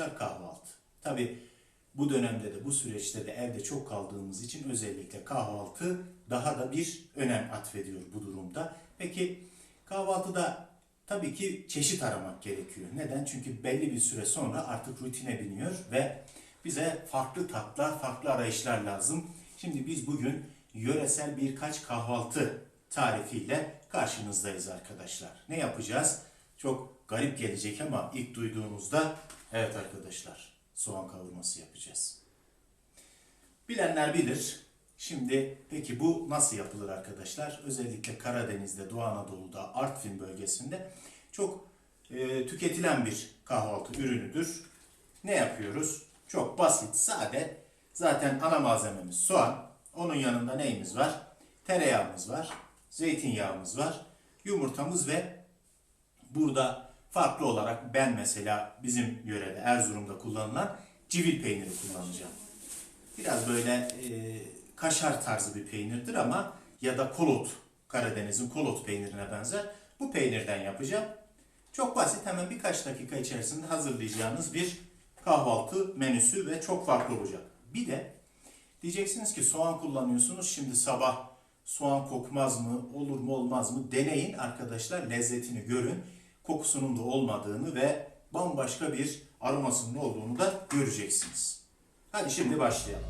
arkadaşlar kahvaltı. Tabi bu dönemde de bu süreçte de evde çok kaldığımız için özellikle kahvaltı daha da bir önem atfediyor bu durumda. Peki kahvaltıda tabii ki çeşit aramak gerekiyor. Neden? Çünkü belli bir süre sonra artık rutine biniyor ve bize farklı tatlar, farklı arayışlar lazım. Şimdi biz bugün yöresel birkaç kahvaltı tarifiyle karşınızdayız arkadaşlar. Ne yapacağız? Çok garip gelecek ama ilk duyduğunuzda evet arkadaşlar soğan kavurması yapacağız. Bilenler bilir. Şimdi peki bu nasıl yapılır arkadaşlar? Özellikle Karadeniz'de, Doğu Anadolu'da, Artvin bölgesinde çok e, tüketilen bir kahvaltı ürünüdür. Ne yapıyoruz? Çok basit, sade. Zaten ana malzememiz soğan. Onun yanında neyimiz var? Tereyağımız var, zeytinyağımız var, yumurtamız ve burada farklı olarak ben mesela bizim yörede Erzurum'da kullanılan civil peyniri kullanacağım. Biraz böyle e, kaşar tarzı bir peynirdir ama ya da kolot, Karadeniz'in kolot peynirine benzer. Bu peynirden yapacağım. Çok basit hemen birkaç dakika içerisinde hazırlayacağınız bir kahvaltı menüsü ve çok farklı olacak. Bir de diyeceksiniz ki soğan kullanıyorsunuz şimdi sabah soğan kokmaz mı olur mu olmaz mı deneyin arkadaşlar lezzetini görün. Kokusunun da olmadığını ve bambaşka bir aromasının olduğunu da göreceksiniz. Hadi şimdi başlayalım.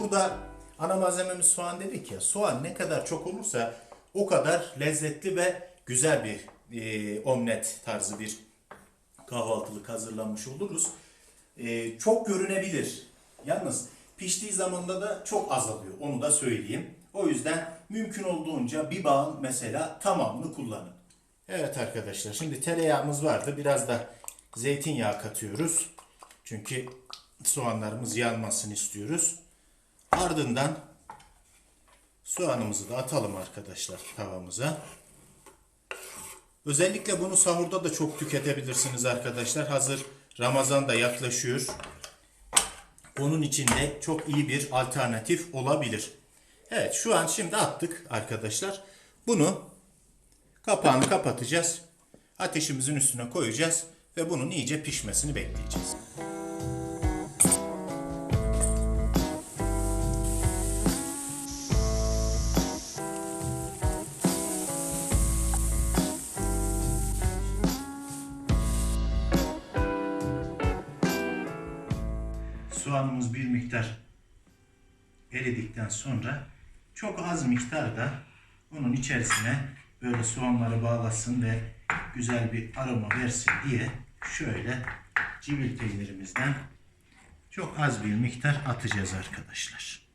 Burada ana malzememiz soğan dedik ya. Soğan ne kadar çok olursa o kadar lezzetli ve güzel bir e, omlet tarzı bir kahvaltılık hazırlanmış oluruz. E, çok görünebilir. Yalnız piştiği zamanda da çok azalıyor. Onu da söyleyeyim. O yüzden mümkün olduğunca bir bağın mesela tamamını kullanın. Evet arkadaşlar şimdi tereyağımız vardı. Biraz da zeytinyağı katıyoruz. Çünkü soğanlarımız yanmasını istiyoruz. Ardından soğanımızı da atalım arkadaşlar tavamıza. Özellikle bunu sahurda da çok tüketebilirsiniz arkadaşlar. Hazır Ramazan da yaklaşıyor. Onun için de çok iyi bir alternatif olabilir. Evet şu an şimdi attık arkadaşlar. Bunu kapağını kapatacağız. Ateşimizin üstüne koyacağız ve bunun iyice pişmesini bekleyeceğiz. Soğanımız bir miktar eridikten sonra çok az miktarda onun içerisine böyle soğanları bağlasın ve güzel bir aroma versin diye şöyle civil peynirimizden çok az bir miktar atacağız arkadaşlar.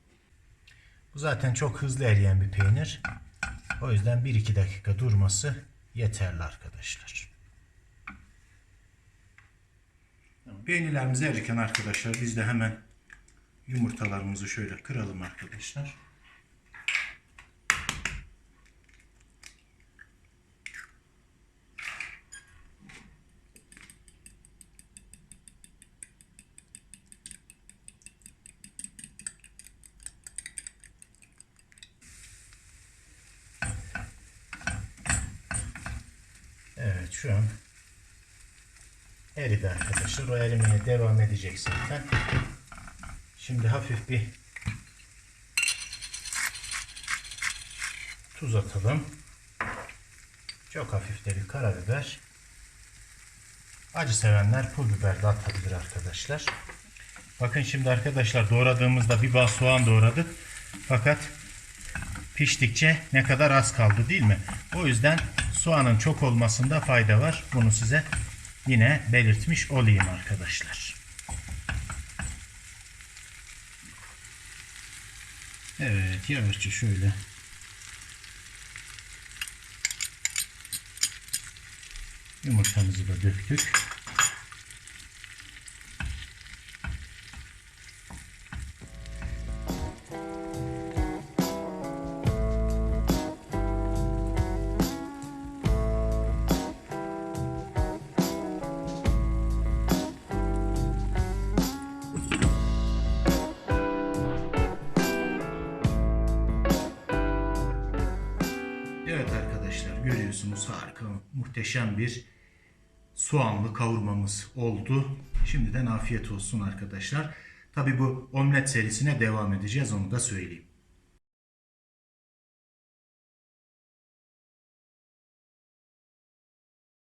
Bu zaten çok hızlı eriyen bir peynir. O yüzden 1-2 dakika durması yeterli arkadaşlar. Peynirlerimiz erirken arkadaşlar biz de hemen yumurtalarımızı şöyle kıralım arkadaşlar. Evet şu an eridi arkadaşlar. O erimeye devam edecek zaten. Şimdi hafif bir tuz atalım. Çok hafif de bir karabiber. Acı sevenler pul biber de atabilir arkadaşlar. Bakın şimdi arkadaşlar doğradığımızda bir bağ soğan doğradık. Fakat piştikçe ne kadar az kaldı değil mi? O yüzden soğanın çok olmasında fayda var. Bunu size yine belirtmiş olayım arkadaşlar. Evet yavaşça şöyle yumurtamızı da döktük. Evet arkadaşlar görüyorsunuz harika muhteşem bir soğanlı kavurmamız oldu. Şimdiden afiyet olsun arkadaşlar. Tabi bu omlet serisine devam edeceğiz onu da söyleyeyim.